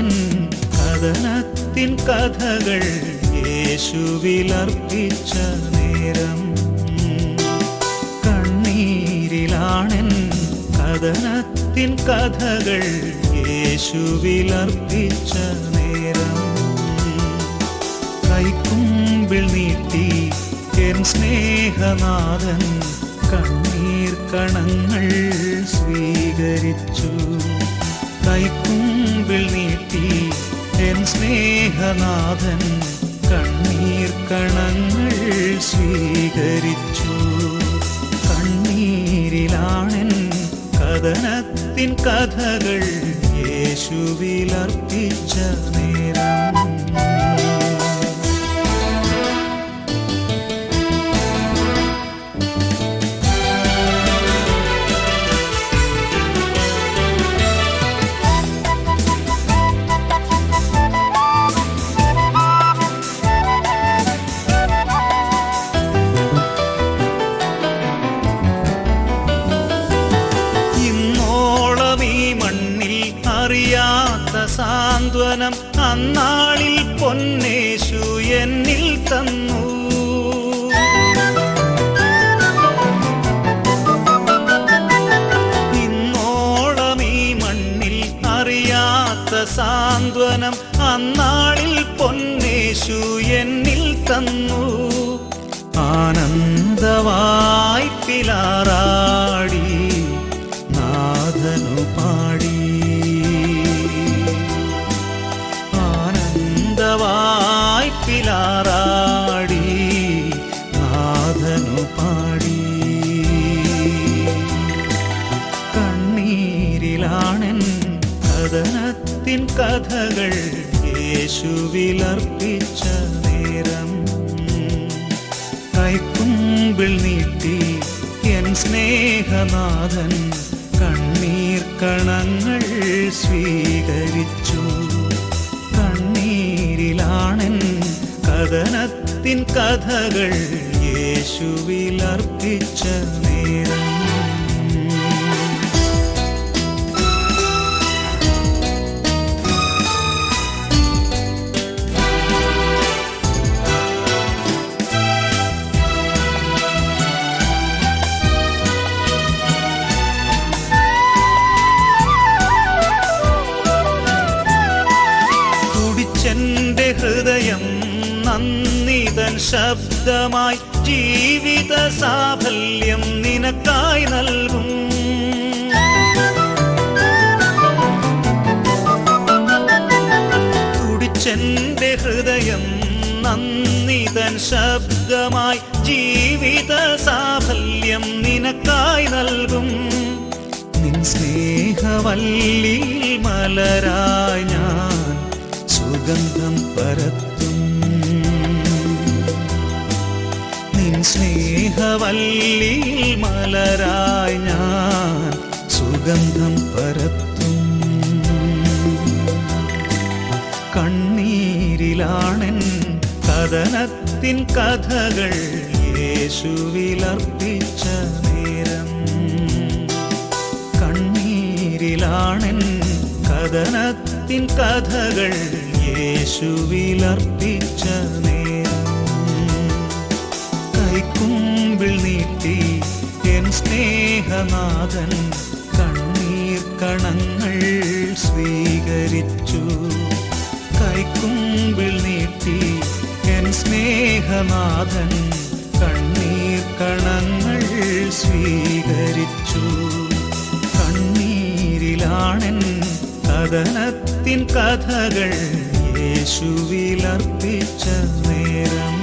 കഥനത്തിൻ കഥകൾ യേശുവിൽ അർപ്പിച്ച നേരം. കണ്ണീരിലാണൻ കഥനത്തിൻ കഥകൾ യേശുവിൽ അർപ്പിച്ച നേരം. കൈക്കുമ്പിൾ നീട്ടി എൻ സ്നേഹനാഥൻ കണ്ണീർ കണങ്ങൾ സ്വീകരിച്ചു. സ്നേഹനാഥൻ കണ്ണീർ കണങ്ങൾ സ്വീകരിച്ചു. കണ്ണീരിലാണെൻ കഥനത്തിൻ കഥകൾ യേശുവിലർപ്പിച്ച സാന്ത്വനം അന്നാളിൽ പൊന്നേശു എന്നിൽ തന്നു. ഇന്നോളം ഈ മണ്ണിൽ അറിയാത്ത സാന്ത്വനം അന്നാളിൽ പൊന്നേശു എന്നിൽ തന്നു. ആനന്ദവായി കഥനത്തിൻ കഥകൾ യേശുവിലർപ്പിച്ച നേരം. കൈക്കുമ്പിൾ നീട്ടി എൻ സ്നേഹനാഥൻ കണ്ണീർ കണങ്ങൾ സ്വീകരിച്ചു. കണ്ണീരിലാണെൻ കഥനത്തിൻ കഥകൾ യേശുവിലർപ്പിച്ച നേരം. ശബ്ദമായി ജീവിത സാഫല്യം നിനക്കായി നൽകും. കുടിച്ചെന്റെ ഹൃദയം നന്ദിതൻ ശബ്ദമായി ജീവിത സാഫല്യം നിനക്കായി നൽകും. നിൻ സ്നേഹവല്ലി മലരായി ഞാൻ സുഗന്ധം പരത്തും. നിൻ സ്നേഹവല്ലി മലരായി ഞാൻ സുഗന്ധം പരത്തും. കണ്ണീരിലാണെൻ കഥനത്തിൻ കഥകൾ യേശുവിലർപ്പിച്ച നേരം. കണ്ണീരിലാണെൻ കഥനത്തിൻ കഥകൾ യേശുവിലർപ്പിച്ച നേരം സ്നേഹനാഥൻ കണ്ണീർ കണങ്ങൾ സ്വീകരിച്ചു. കൈക്കുമ്പിൾ നീട്ടി എൻ സ്നേഹനാഥൻ കണ്ണീർ കണങ്ങൾ സ്വീകരിച്ചു. കണ്ണീരിലാണെൻ കഥനത്തിൻ കഥകൾ യേശുവിലർപ്പിച്ച നേരം.